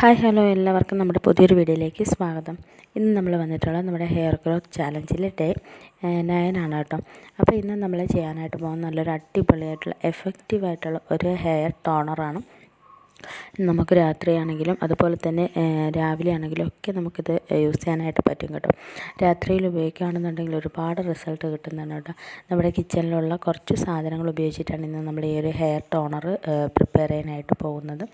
Hi hello എല്ലാവർക്കും നമ്മുടെ പുതിയൊരു വീഡിയോയിലേക്ക് സ്വാഗതം. ഇന്ന് നമ്മൾ വന്നിട്ടുള്ളത് നമ്മുടെ ഹെയർ ഗ്രോത്ത് ചാലഞ്ചിലെ ഡേ നയനാണ് കേട്ടോ. അപ്പോൾ ഇന്ന് നമ്മൾ ചെയ്യാനായിട്ട് പോകുന്ന നല്ലൊരു അടിപൊളിയായിട്ടുള്ള എഫക്റ്റീവായിട്ടുള്ള ഒരു ഹെയർ ടോണറാണ്. നമുക്ക് രാത്രിയാണെങ്കിലും അതുപോലെ തന്നെ രാവിലെ ആണെങ്കിലും ഒക്കെ നമുക്കിത് യൂസ് ചെയ്യാനായിട്ട് പറ്റും കേട്ടോ. രാത്രിയിൽ ഉപയോഗിക്കുകയാണെന്നുണ്ടെങ്കിൽ ഒരുപാട് റിസൾട്ട് കിട്ടുന്നതാണ് കേട്ടോ. നമ്മുടെ കിച്ചണിലുള്ള കുറച്ച് സാധനങ്ങൾ ഉപയോഗിച്ചിട്ടാണ് ഇന്ന് നമ്മൾ ഈ ഒരു ഹെയർ ടോണർ പ്രിപ്പയർ ചെയ്യാനായിട്ട് പോകുന്നത്.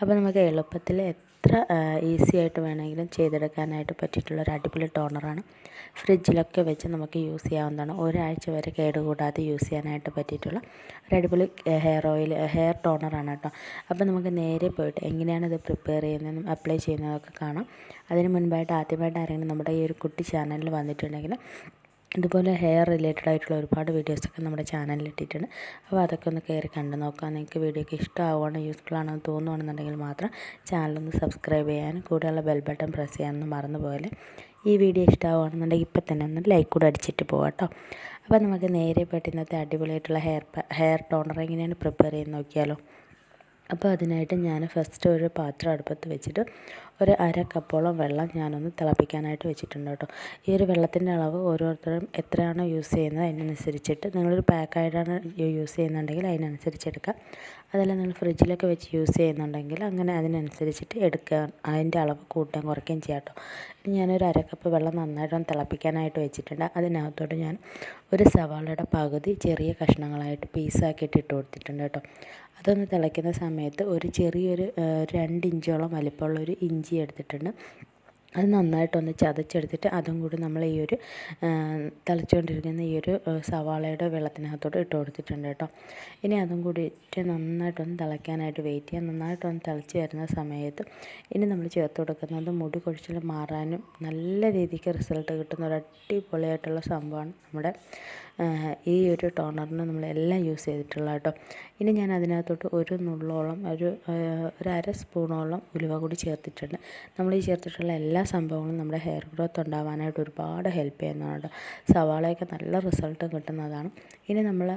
അപ്പോൾ നമുക്ക് എളുപ്പത്തിൽ എത്ര ഈസി ആയിട്ട് വേണമെങ്കിലും ചെയ്തെടുക്കാനായിട്ട് പറ്റിയിട്ടുള്ള ഒരു അടിപൊളി ടോണറാണ്. ഫ്രിഡ്ജിലൊക്കെ വെച്ച് നമുക്ക് യൂസ് ചെയ്യാവുന്നതാണ്. ഒരാഴ്ച വരെ കേടുകൂടാതെ യൂസ് ചെയ്യാനായിട്ട് പറ്റിയിട്ടുള്ള ഒരു അടിപൊളി ഹെയർ ഓയിൽ ഹെയർ ടോണറാണ് കേട്ടോ. അപ്പോൾ നമുക്ക് നേരെ പോയിട്ട് എങ്ങനെയാണ് ഇത് പ്രിപ്പയർ ചെയ്യുന്നതെന്നും അപ്ലൈ ചെയ്യുന്നതൊക്കെ കാണാം. അതിന് മുൻപായിട്ട് ആദ്യമായിട്ട് ആരെങ്കിലും നമ്മുടെ ഈ ഒരു കുട്ടി ചാനലിൽ വന്നിട്ടുണ്ടെങ്കിൽ ഇതുപോലെ ഹെയർ റിലേറ്റഡ് ആയിട്ടുള്ള ഒരുപാട് വീഡിയോസൊക്കെ നമ്മുടെ ചാനലിൽ ഇട്ടിട്ടുണ്ട്. അപ്പോൾ അതൊക്കെ ഒന്ന് കയറി കണ്ടു നോക്കാം. നിങ്ങൾക്ക് വീഡിയോക്ക് ഇഷ്ടമാവുകയാണ് യൂസ്ഫുൾ ആണെന്ന് തോന്നുകയാണെന്നുണ്ടെങ്കിൽ മാത്രം ചാനലൊന്ന് സബ്സ്ക്രൈബ് ചെയ്യാനും കൂടെയുള്ള ബെൽ ബട്ടൺ പ്രസ് ചെയ്യാനൊന്നും മറന്നു പോലെ ഈ വീഡിയോ ഇഷ്ടമാവുകയാണെന്നുണ്ടെങ്കിൽ ഇപ്പം തന്നെ ഒന്ന് ലൈക്ക് കൂടെ അടിച്ചിട്ട് പോകാം കേട്ടോ. അപ്പോൾ നമുക്ക് നേരെ പോയിട്ട് ഇന്നത്തെ അടിപൊളിയായിട്ടുള്ള ഹെയർ ഹെയർ ടോണർ എങ്ങനെയാണ് പ്രിപ്പയർ ചെയ്ത് നോക്കിയാലോ. അപ്പോൾ അതിനായിട്ട് ഞാൻ ഫസ്റ്റ് ഒരു പാത്രം അടുപ്പത്ത് വെച്ചിട്ട് ഒരു അര കപ്പോളം വെള്ളം ഞാനൊന്ന് തിളപ്പിക്കാനായിട്ട് വെച്ചിട്ടുണ്ട് കേട്ടോ. ഈ ഒരു വെള്ളത്തിന്റെ അളവ് ഓരോരുത്തരും എത്രയാണോ യൂസ് ചെയ്യുന്നത് അതിനനുസരിച്ചിട്ട് നിങ്ങളൊരു പാക്കായിട്ടാണ് യൂസ് ചെയ്യുന്നുണ്ടെങ്കിൽ അതിനനുസരിച്ച് എടുക്കാം അതല്ല നിങ്ങൾ ഫ്രിഡ്ജിലൊക്കെ വെച്ച് യൂസ് ചെയ്യുന്നുണ്ടെങ്കിൽ അങ്ങനെ അതിനനുസരിച്ചിട്ട് എടുക്കുക. അതിന്റെ അളവ് കൂട്ടുകയും കുറയ്ക്കുകയും ചെയ്യാം കേട്ടോ. ഇനി ഞാനൊരു അര കപ്പ് വെള്ളം നന്നായിട്ടൊന്ന് തിളപ്പിക്കാനായിട്ട് വെച്ചിട്ടുണ്ട്. അതിനകത്തോട്ട് ഞാൻ ഒരു സവാളയുടെ പകുതി ചെറിയ കഷ്ണങ്ങളായിട്ട് പീസാക്കിയിട്ട് ഇട്ട് കൊടുത്തിട്ടുണ്ട് കേട്ടോ. അതൊന്ന് തിളയ്ക്കുന്ന സമയത്ത് ഒരു ചെറിയൊരു രണ്ട് ഇഞ്ചോളം വലിപ്പമുള്ള ഒരു ഇഞ്ചി എടുത്തിട്ടുണ്ട്. അത് നന്നായിട്ടൊന്ന് ചതച്ചെടുത്തിട്ട് അതും കൂടി നമ്മൾ ഈ ഒരു തിളച്ചുകൊണ്ടിരിക്കുന്ന ഈ ഒരു സവാളയുടെ വെള്ളത്തിനകത്തോട്ട് ഇട്ട് കൊടുത്തിട്ടുണ്ട് കേട്ടോ. ഇനി അതും കൂടി ഇട്ട് നന്നായിട്ടൊന്ന് തിളയ്ക്കാനായിട്ട് വെയിറ്റ് ചെയ്യാം. നന്നായിട്ടൊന്ന് തിളച്ച് വരുന്ന സമയത്ത് ഇനി നമ്മൾ ചേർത്ത് കൊടുക്കുന്നത് മുടി കൊഴിച്ചിൽ മാറാനും നല്ല രീതിക്ക് റിസൾട്ട് കിട്ടുന്ന ഒരു അടിപൊളിയായിട്ടുള്ള സംഭവമാണ് നമ്മുടെ ഈ ഒരു ടോണറിന് നമ്മളെല്ലാം യൂസ് ചെയ്തിട്ടുള്ള കേട്ടോ. ഇനി ഞാൻ അതിനകത്തോട്ട് ഒരു നുള്ളോളം ഒരു ഒരു അര സ്പൂണോളം ഉലുവ കൂടി ചേർത്തിട്ടുണ്ട്. നമ്മൾ ഈ ചേർത്തിട്ടുള്ള എല്ലാ സംഭവങ്ങളും നമ്മുടെ ഹെയർ ഗ്രോത്ത് ഉണ്ടാവാനായിട്ട് ഒരുപാട് ഹെൽപ്പ് ചെയ്യുന്നതാണ് സവാളയൊക്കെ നല്ല റിസൾട്ട് കിട്ടുന്നതാണ്. ഇനി നമ്മൾ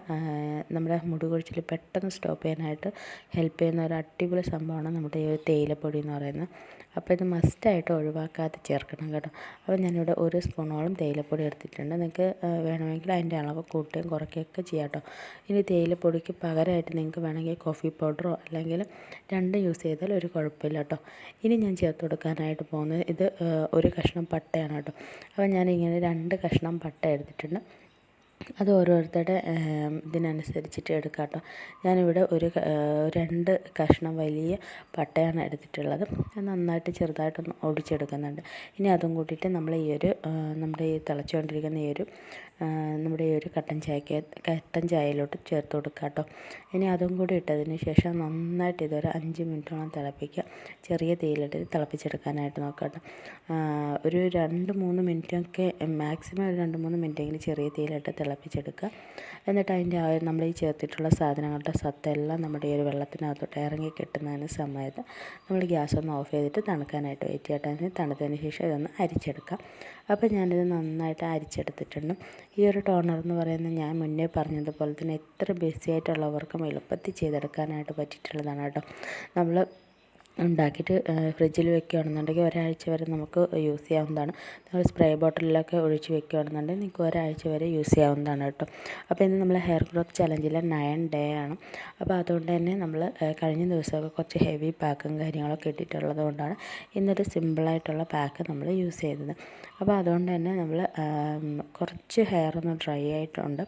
നമ്മുടെ മുടി കൊഴിച്ചിൽ പെട്ടെന്ന് സ്റ്റോപ്പ് ചെയ്യാനായിട്ട് ഹെൽപ്പ് ചെയ്യുന്ന ഒരു അടിപൊളി സംഭവമാണ് നമ്മുടെ ഈ തേയിലപ്പൊടി എന്ന് പറയുന്നത്. അപ്പോൾ ഇത് മസ്റ്റായിട്ട് ഒഴിവാക്കാതെ ചേർക്കണം കേട്ടോ. അപ്പോൾ ഞാനിവിടെ ഒരു സ്പൂണോളം തേയിലപ്പൊടി എടുത്തിട്ടുണ്ട്. നിങ്ങൾക്ക് വേണമെങ്കിൽ അതിന്റെ അളവ് കൂട്ടുകയും കുറയ്ക്കുകയൊക്കെ ചെയ്യാം കേട്ടോ. ഇനി തേയിലപ്പൊടിക്ക് പകരമായിട്ട് നിങ്ങൾക്ക് വേണമെങ്കിൽ കോഫി പൗഡറോ അല്ലെങ്കിൽ രണ്ടും യൂസ് ചെയ്താൽ ഒരു കുഴപ്പമില്ല കേട്ടോ. ഇനി ഞാൻ ചേർത്ത് കൊടുക്കാനായിട്ട് പോകുന്നത് ഇത് ഒരു കഷ്ണം പട്ടയാണ് കേട്ടോ. അപ്പോൾ ഞാനിങ്ങനെ രണ്ട് കഷ്ണം പട്ട എടുത്തിട്ടുണ്ട്. അത് ഓരോരുത്തരുടെ ഇതിനനുസരിച്ചിട്ട് എടുക്കാം കേട്ടോ ഞാനിവിടെ ഒരു രണ്ട് കഷ്ണം വലിയ പട്ടയാണ് എടുത്തിട്ടുള്ളത്. നന്നായിട്ട് ചെറുതായിട്ടൊന്ന് ഒടിച്ചെടുക്കുന്നുണ്ട്. ഇനി അതും കൂട്ടിയിട്ട് നമ്മൾ ഈ ഒരു നമ്മുടെ ഈ തിളച്ചുകൊണ്ടിരിക്കുന്ന ഈ ഒരു നമ്മുടെ ഈ ഒരു കട്ടൻ ചായക്ക് കട്ടൻ ചായയിലോട്ട് ചേർത്ത് കൊടുക്കുക കേട്ടോ. ഇനി അതും കൂടി ഇട്ടതിന് ശേഷം നന്നായിട്ട് ഇതൊരു അഞ്ച് മിനിറ്റോളം തിളപ്പിക്കുക. ചെറിയ തീയിലിട്ട് തിളപ്പിച്ചെടുക്കാനായിട്ട് നോക്കുക കേട്ടോ. ഒരു രണ്ട് മൂന്ന് മിനിറ്റൊക്കെ മാക്സിമം ഒരു രണ്ട് മൂന്ന് മിനിറ്റെങ്കിലും ചെറിയ തീയിലിട്ട് തിളപ്പിച്ചെടുക്കുക. എന്നിട്ട് അതിന്റെ ആ നമ്മൾ ഈ ചേർത്തിട്ടുള്ള സാധനങ്ങളുടെ സത്തെല്ലാം നമ്മുടെ ഈ ഒരു വെള്ളത്തിനകത്തോട്ട് ഇറങ്ങി കിട്ടുന്നതിന് സമയത്ത് നമ്മൾ ഗ്യാസ് ഒന്ന് ഓഫ് ചെയ്തിട്ട് തണുക്കാനായിട്ട് വെയിറ്റ് ചെയ്യട്ടെ. അതിന് തണുത്തതിന് ശേഷം ഇതൊന്ന് അരിച്ചെടുക്കാം. അപ്പോൾ ഞാനിത് നന്നായിട്ട് അരിച്ചെടുത്തിട്ടുണ്ട്. ഈ ഒരു ടോണർ എന്ന് പറയുന്നത് ഞാൻ മുന്നേ പറഞ്ഞതുപോലെ തന്നെ എത്ര ബിസി ആയിട്ടുള്ളവർക്കും എളുപ്പത്തിൽ ചെയ്തെടുക്കാനായിട്ട് പറ്റിയിട്ടുള്ളതാണ് കേട്ടോ. നമ്മൾ ഉണ്ടാക്കിയിട്ട് ഫ്രിഡ്ജിൽ വെക്കുകയാണെന്നുണ്ടെങ്കിൽ ഒരാഴ്ച വരെ നമുക്ക് യൂസ് ചെയ്യാവുന്നതാണ്. നമ്മൾ സ്പ്രേ ബോട്ടിലൊക്കെ ഒഴിച്ച് വെക്കുകയാണെന്നുണ്ടെങ്കിൽ നിങ്ങൾക്ക് ഒരാഴ്ച വരെ യൂസ് ചെയ്യാവുന്നതാണ് കേട്ടോ. അപ്പോൾ ഇന്ന് നമ്മൾ ഹെയർ ഗ്രോത്ത് ചലഞ്ചിലെ നയൻ ഡേ ആണ്. അപ്പോൾ അതുകൊണ്ട് തന്നെ നമ്മൾ കഴിഞ്ഞ ദിവസമൊക്കെ കുറച്ച് ഹെവി പാക്കും കാര്യങ്ങളൊക്കെ ഇട്ടിട്ടുള്ളത് കൊണ്ടാണ് ഇന്നൊരു സിമ്പിളായിട്ടുള്ള പാക്ക് നമ്മൾ യൂസ് ചെയ്തത്. അപ്പോൾ അതുകൊണ്ട് തന്നെ നമ്മൾ കുറച്ച് ഹെയർ ഒന്ന് ഡ്രൈ ആയിട്ടുണ്ട്.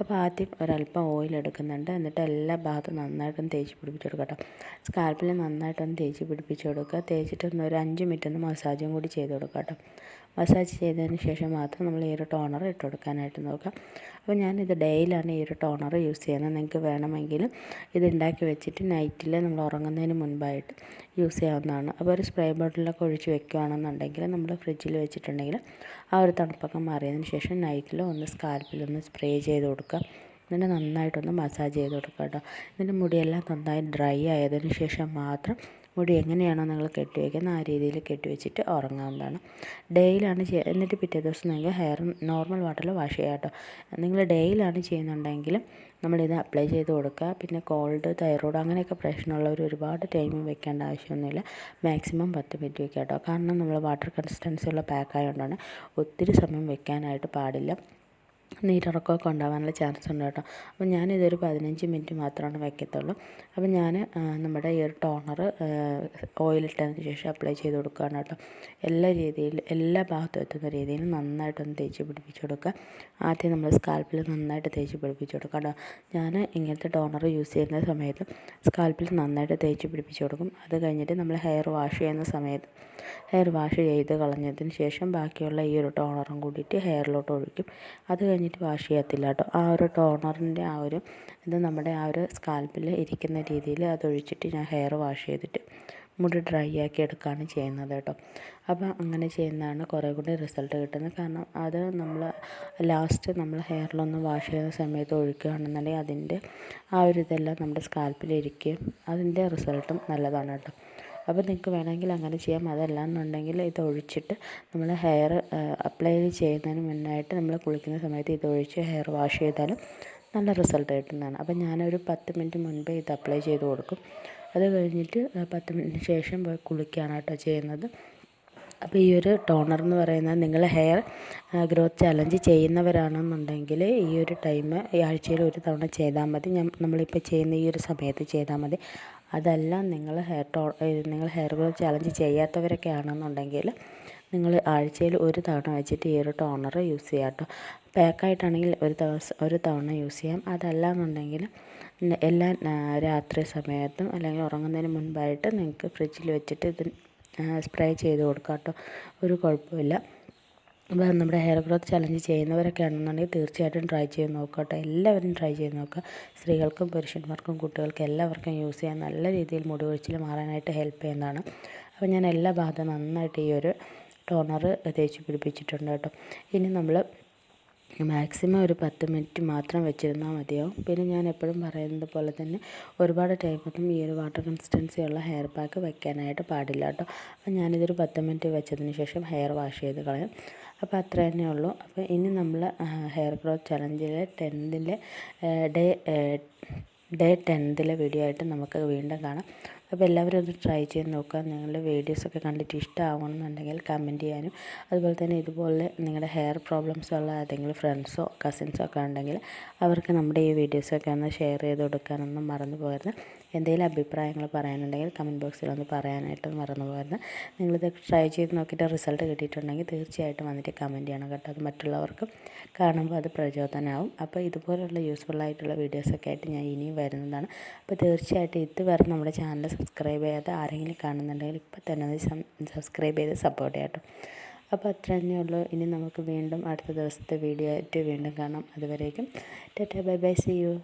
അപ്പോൾ ആദ്യം ഒരല്പം ഓയിൽ എടുക്കുന്നുണ്ട്. എന്നിട്ട് എല്ലാ ഭാഗത്തും നന്നായിട്ടൊന്ന് തേച്ച് പിടിപ്പിച്ചെടുക്കട്ടോ സ്കാൽപ്പിൽ നന്നായിട്ടൊന്ന് തേച്ച് പിടിപ്പിച്ച് കൊടുക്കുക. തേച്ചിട്ടൊന്ന് ഒരു അഞ്ച് മിനിറ്റ് ഒന്ന് മസാജും കൂടി ചെയ്ത് കൊടുക്കുക കേട്ടോ. മസാജ് ചെയ്തതിന് ശേഷം മാത്രം നമ്മൾ ഈ ഒരു ടോണർ ഇട്ട് കൊടുക്കാനായിട്ട് നോക്കാം അപ്പോൾ ഞാനിത് ഡേയിലാണ് ഈ ഒരു ടോണർ യൂസ് ചെയ്യുന്നത്. നിങ്ങൾക്ക് വേണമെങ്കിൽ ഇത് ഉണ്ടാക്കി വെച്ചിട്ട് നൈറ്റിൽ നമ്മൾ ഉറങ്ങുന്നതിന് മുൻപായിട്ട് യൂസ് ചെയ്യാവുന്നതാണ്. അപ്പോൾ ഒരു സ്പ്രേ ബോട്ടിലൊക്കെ ഒഴിച്ച് വെക്കുകയാണെന്നുണ്ടെങ്കിൽ നമ്മൾ ഫ്രിഡ്ജിൽ വെച്ചിട്ടുണ്ടെങ്കിൽ ആ ഒരു തണുപ്പൊക്കെ മാറിയതിന് ശേഷം നൈറ്റിൽ ഒന്ന് സ്കാൽപ്പിലൊന്ന് സ്പ്രേ ചെയ്ത് കൊടുക്കുക. എന്നിട്ട് നന്നായിട്ടൊന്ന് മസാജ് ചെയ്ത് കൊടുക്കുക കേട്ടോ. എന്നിട്ട് മുടിയെല്ലാം നന്നായി ഡ്രൈ ആയതിന് ശേഷം മാത്രം മുടി എങ്ങനെയാണോ നിങ്ങൾ കെട്ടി വയ്ക്കുന്നത് ആ രീതിയിൽ കെട്ടി വെച്ചിട്ട് ഉറങ്ങാവുന്നതാണ്. ഡേയിലാണ് എന്നിട്ട് പിറ്റേ ദിവസം നിങ്ങൾ ഹെയർ നോർമൽ വാട്ടറിൽ വാഷ് ചെയ്യാം കേട്ടോ. നിങ്ങൾ ഡേയിലാണ് ചെയ്യുന്നുണ്ടെങ്കിൽ നമ്മളിത് അപ്ലൈ ചെയ്ത് കൊടുക്കുക. പിന്നെ കോൾഡ് തൈറോയ്ഡ് അങ്ങനെയൊക്കെ പ്രശ്നമുള്ളവർ ഒരുപാട് ടൈം വെക്കേണ്ട ആവശ്യമൊന്നുമില്ല. മാക്സിമം പത്ത് മിനിറ്റ് വെക്കുക കേട്ടോ. കാരണം നമ്മൾ വാട്ടർ കൺസിസ്റ്റൻസി ഉള്ള പാക്കായതുകൊണ്ടാണ് ഒത്തിരി സമയം വെക്കാനായിട്ട് പാടില്ല. നീരിറക്കമൊക്കെ ഉണ്ടാകാനുള്ള ചാൻസ് ഉണ്ട് കേട്ടോ. അപ്പോൾ ഞാനിതൊരു പതിനഞ്ച് മിനിറ്റ് മാത്രമാണ് വയ്ക്കത്തുള്ളൂ അപ്പോൾ ഞാൻ നമ്മുടെ ഈ ഒരു ടോണർ ഓയിലിട്ടതിന് ശേഷം അപ്ലൈ ചെയ്ത് കൊടുക്കുകയാണ് കേട്ടോ. എല്ലാ രീതിയിൽ എല്ലാ ഭാഗത്തും എത്തുന്ന രീതിയിൽ നന്നായിട്ടൊന്ന് തേച്ച് പിടിപ്പിച്ച് കൊടുക്കുക. ആദ്യം നമ്മൾ സ്കാൽപ്പിൽ നന്നായിട്ട് തേച്ച് പിടിപ്പിച്ച് കൊടുക്കുക കേട്ടോ. ഞാൻ ഇങ്ങനത്തെ ടോണർ യൂസ് ചെയ്യുന്ന സമയത്ത് സ്കാൽപ്പിൽ നന്നായിട്ട് തേച്ച് പിടിപ്പിച്ച് കൊടുക്കും. അത് കഴിഞ്ഞിട്ട് നമ്മൾ ഹെയർ വാഷ് ചെയ്യുന്ന സമയത്ത് ഹെയർ വാഷ് ചെയ്ത് കളഞ്ഞതിന് ശേഷം ബാക്കിയുള്ള ഈ ഒരു ടോണറും കൂടിയിട്ട് ഹെയറിലോട്ട് ഒഴിക്കും. അത് കഴിഞ്ഞിട്ട് വാഷ് ചെയ്യത്തില്ല കേട്ടോ. ആ ഒരു ടോണറിന്റെ ആ ഒരു ഇത് നമ്മുടെ ആ ഒരു സ്കാൽപ്പിൽ ഇരിക്കുന്ന രീതിയിൽ അതൊഴിച്ചിട്ട് ഞാൻ ഹെയർ വാഷ് ചെയ്തിട്ട് മുടി ഡ്രൈ ആക്കി എടുക്കുകയാണ് ചെയ്യുന്നത് കേട്ടോ. അപ്പോൾ അങ്ങനെ ചെയ്യുന്നതാണ് കുറേ കൂടി റിസൾട്ട് കിട്ടുന്നത്. കാരണം അത് നമ്മൾ ലാസ്റ്റ് നമ്മൾ ഹെയറിലൊന്ന് വാഷ് ചെയ്യുന്ന സമയത്ത് ഒഴിക്കുകയാണെന്നുണ്ടെങ്കിൽ അതിന്റെ ആ ഒരു ഇതെല്ലാം നമ്മുടെ സ്കാൽപ്പിൽ സ്കാൽപ്പിലിരിക്കുകയും അതിന്റെ റിസൾട്ടും നല്ലതാണ് കേട്ടോ. അപ്പോൾ നിങ്ങൾക്ക് വേണമെങ്കിൽ അങ്ങനെ ചെയ്യാം. അതല്ല എന്നുണ്ടെങ്കിൽ ഇത് ഒഴിച്ചിട്ട് നമ്മൾ ഹെയർ അപ്ലൈ ചെയ്യുന്നതിന് മുന്നായിട്ട് നമ്മൾ കുളിക്കുന്ന സമയത്ത് ഇത് ഒഴിച്ച് ഹെയർ വാഷ് ചെയ്താലും നല്ല റിസൾട്ട് കിട്ടുന്നതാണ്. അപ്പോൾ ഞാനൊരു പത്ത് മിനിറ്റ് മുൻപേ ഇത് അപ്ലൈ ചെയ്ത് കൊടുക്കും. അത് കഴിഞ്ഞിട്ട് പത്ത് മിനിറ്റിന് ശേഷം പോയി കുളിക്കുകയാണ് കേട്ടോ ചെയ്യുന്നത്. അപ്പോൾ ഈ ഒരു ടോണർ എന്ന് പറയുന്നത് നിങ്ങൾ ഹെയർ ഗ്രോത്ത് ചലഞ്ച് ചെയ്യുന്നവരാണെന്നുണ്ടെങ്കിൽ ഈ ഒരു ടൈം ഈ ആഴ്ചയിൽ ഒരു തവണ ചെയ്താൽ മതി. ഞാൻ നമ്മളിപ്പോൾ ചെയ്യുന്ന ഈ ഒരു സമയത്ത് ചെയ്താൽ മതി. അതല്ല നിങ്ങൾ ഹെയർ ടോ നിങ്ങൾ ഹെയർ ഗ്രോത്ത് ചലഞ്ച് ചെയ്യാത്തവരൊക്കെ ആണെന്നുണ്ടെങ്കിൽ നിങ്ങൾ ആഴ്ചയിൽ ഒരു തവണ വെച്ചിട്ട് ഈ ഒരു ടോണർ യൂസ് ചെയ്യാം കേട്ടോ. പാക്കായിട്ടാണെങ്കിൽ ഒരു ദിവസം ഒരു തവണ യൂസ് ചെയ്യാം. അതല്ല എന്നുണ്ടെങ്കിൽ എല്ലാ രാത്രി സമയത്തും അല്ലെങ്കിൽ ഉറങ്ങുന്നതിന് മുൻപായിട്ട് നിങ്ങൾക്ക് ഫ്രിഡ്ജിൽ വെച്ചിട്ട് ഇത് സ്പ്രേ ചെയ്ത് കൊടുക്കാം കേട്ടോ ഒരു കുഴപ്പമില്ല. അപ്പോൾ നമ്മുടെ ഹെയർ ഗ്രോത്ത് ചലഞ്ച് ചെയ്യുന്നവരൊക്കെ ആണെന്നുണ്ടെങ്കിൽ തീർച്ചയായിട്ടും ട്രൈ ചെയ്ത് നോക്കുക കേട്ടോ എല്ലാവരും ട്രൈ ചെയ്ത് നോക്കുക. സ്ത്രീകൾക്കും പുരുഷന്മാർക്കും കുട്ടികൾക്കും എല്ലാവർക്കും യൂസ് ചെയ്യാൻ നല്ല രീതിയിൽ മുടി ഒഴിച്ചിൽ മാറാനായിട്ട് ഹെൽപ്പ് ചെയ്യുന്നതാണ്. അപ്പോൾ ഞാൻ എല്ലാ ഭാഗത്തും നന്നായിട്ട് ഈ ഒരു ടോണർ തേച്ച് പിടിപ്പിച്ചിട്ടുണ്ട് കേട്ടോ. ഇനി നമ്മൾ മാക്സിമം ഒരു പത്ത് മിനിറ്റ് മാത്രം വെച്ചിരുന്നാൽ മതിയാവും. പിന്നെ ഞാൻ എപ്പോഴും പറയുന്നത് പോലെ തന്നെ ഒരുപാട് ടൈമൊന്നും ഈ ഒരു വാട്ടർ കൺസിസ്റ്റൻസി ഉള്ള ഹെയർ പാക്ക് വെക്കാനായിട്ട് പാടില്ല കേട്ടോ. അപ്പം ഞാനിതൊരു പത്ത് മിനിറ്റ് വെച്ചതിന് ശേഷം ഹെയർ വാഷ് ചെയ്ത് കളയാം. അപ്പോൾ അത്ര തന്നെ ഉള്ളൂ. അപ്പോൾ ഇനി നമ്മൾ ഹെയർ ഗ്രോത്ത് ചലഞ്ചിലെ ടെൻത്തിലെ ഡേ ഡേ ടെൻത്തിലെ വീഡിയോ ആയിട്ട് നമുക്ക് വീണ്ടും കാണാം. അപ്പോൾ എല്ലാവരും ഒന്ന് ട്രൈ ചെയ്ത് നോക്കുക. നിങ്ങളുടെ വീഡിയോസൊക്കെ കണ്ടിട്ട് ഇഷ്ടമാവണമെന്നുണ്ടെങ്കിൽ കമന്റ് ചെയ്യാനും. അതുപോലെ തന്നെ ഇതുപോലെ നിങ്ങളുടെ ഹെയർ പ്രോബ്ലംസ് ഉള്ള ഏതെങ്കിലും ഫ്രണ്ട്സോ കസിൻസോ ഒക്കെ ഉണ്ടെങ്കിൽ അവർക്ക് നമ്മുടെ ഈ വീഡിയോസൊക്കെ ഒന്ന് ഷെയർ ചെയ്ത് കൊടുക്കാനൊന്നും മറന്നു പോകരുത്. എന്തെങ്കിലും അഭിപ്രായങ്ങൾ പറയാനുണ്ടെങ്കിൽ കമന്റ് ബോക്സിൽ ഒന്ന് പറയാനായിട്ട് മറന്നു പോകരുത്. നിങ്ങളിത് ട്രൈ ചെയ്ത് നോക്കിയിട്ട് റിസൾട്ട് കിട്ടിയിട്ടുണ്ടെങ്കിൽ തീർച്ചയായിട്ടും വന്നിട്ട് കമന്റ് ചെയ്യണം കേട്ടോ. അത് മറ്റുള്ളവർക്കും കാണുമ്പോൾ അത് പ്രചോദനമാവും. അപ്പോൾ ഇതുപോലുള്ള യൂസ്ഫുൾ ആയിട്ടുള്ള വീഡിയോസൊക്കെ ആയിട്ട് ഞാൻ ഇനിയും വരുന്നതാണ്. അപ്പോൾ തീർച്ചയായിട്ടും ഇതുവരെ നമ്മുടെ ചാനൽ സബ്സ്ക്രൈബ് ചെയ്യാതെ ആരെങ്കിലും കാണുന്നുണ്ടെങ്കിൽ ഇപ്പം തന്നെ സബ്സ്ക്രൈബ് ചെയ്ത് സപ്പോർട്ട് ചെയ്യാം അപ്പോൾ അത്ര തന്നെയുള്ളൂ ഇനി നമുക്ക് വീണ്ടും അടുത്ത ദിവസത്തെ വീഡിയോ ആയിട്ട് വീണ്ടും കാണാം. അതുവരേക്കും tata bye bye see you